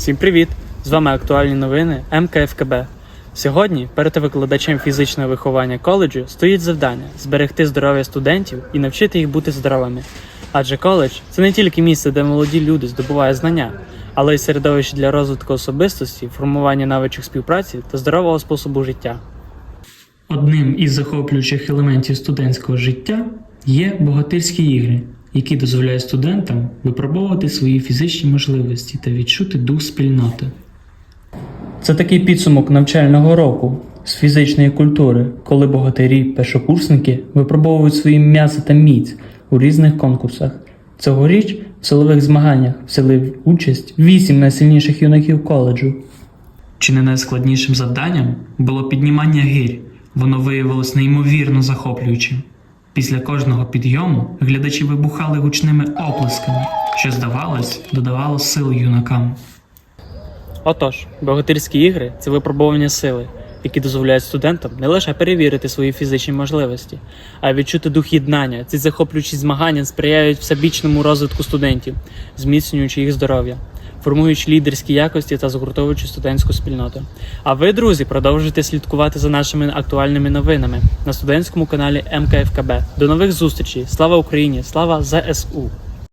Всім привіт! З вами актуальні новини МКФКБ. Сьогодні перед викладачем фізичного виховання коледжу стоїть завдання зберегти здоров'я студентів і навчити їх бути здоровими. Адже коледж це не тільки місце, де молоді люди здобувають знання, але й середовище для розвитку особистості, формування навичок співпраці та здорового способу життя. Одним із захоплюючих елементів студентського життя є богатирські ігри, які дозволяють студентам випробовувати свої фізичні можливості та відчути дух спільноти. Це такий підсумок навчального року з фізичної культури, коли богатирі першокурсники випробовують свої м'ясо та міць у різних конкурсах. Цьогоріч в силових змаганнях взяли участь вісім найсильніших юнаків коледжу. Чи не найскладнішим завданням було піднімання гирь. Воно виявилось неймовірно захоплюючим. Після кожного підйому глядачі вибухали гучними оплесками, що, здавалось, додавало сил юнакам. Отож, богатирські ігри це випробування сили, які дозволяють студентам не лише перевірити свої фізичні можливості, а й відчути дух єднання. Ці захоплюючі змагання сприяють всебічному розвитку студентів, зміцнюючи їх здоров'я, формуючи лідерські якості та згуртовуючи студентську спільноту. А ви, друзі, продовжуйте слідкувати за нашими актуальними новинами на студентському каналі МКФКБ. До нових зустрічей! Слава Україні! Слава ЗСУ!